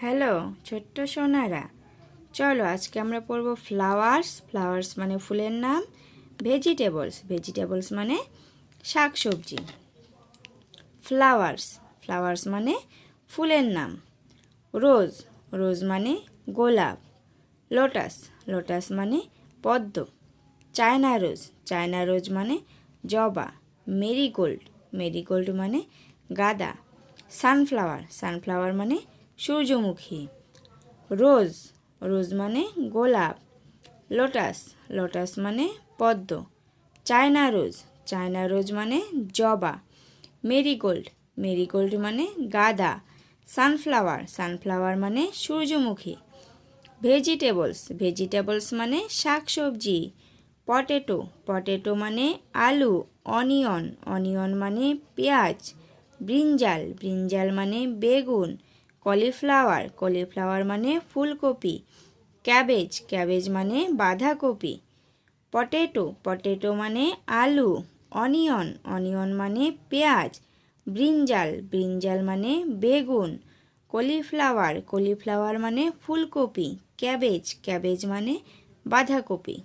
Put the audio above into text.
Hello, ছোট্ট সোনারা। চলো, আজকে আমরা পড়ব ফ্লাওয়ার্স। ফ্লাওয়ার্স মানে ফুলের নাম। ভেজিটেবলস। ভেজিটেবলস মানে শাক সবজি ফ্লাওয়ার্স। ফ্লাওয়ার্স মানে ফুলের নাম। রোজ। রোজ মানে গোলাপ। লোটাস। লোটাস মানে পদ্ম। China rose. চায়না রোজ মানে জবা। মেরিগোল্ড। মেরিগোল্ড মানে গাঁদা। সানফ্লাওয়ার। সানফ্লাওয়ার মানে সূর্যমুখী। রোজ রোজ মানে গোলাপ। লোটাস লোটাস মানে পদ্ম। চায়না রোজ চায়না রোজ মানে জবা। মেরিগোল্ড মেরিগোল্ড মানে গাদা। সানফ্লাওয়ার সানফ্লাওয়ার মানে সূর্যমুখী। ভেজিটেবলস ভেজিটেবলস মানে শাকসবজি। পটেটো পটেটো মানে আলু, অনিয়ন। অনিয়ন মানে পেঁয়াজ। ব্রিঞ্জাল ব্রিঞ্জাল মানে বেগুন। কলিফ্লাওয়ার। কলিফ্লাওয়ার মানে ফুলকপি। ক্যাবেজ। ক্যাবেজ মানে বাঁধাকপি। পটেটো। পটেটো মানে আলু। অনিয়ন। অনিয়ন মানে পেঁয়াজ। ব্রিঞ্জাল। ব্রিঞ্জাল মানে বেগুন। কলিফ্লাওয়ার। কলিফ্লাওয়ার মানে ফুলকপি। ক্যাবেজ। ক্যাবেজ মানে বাঁধাকপি।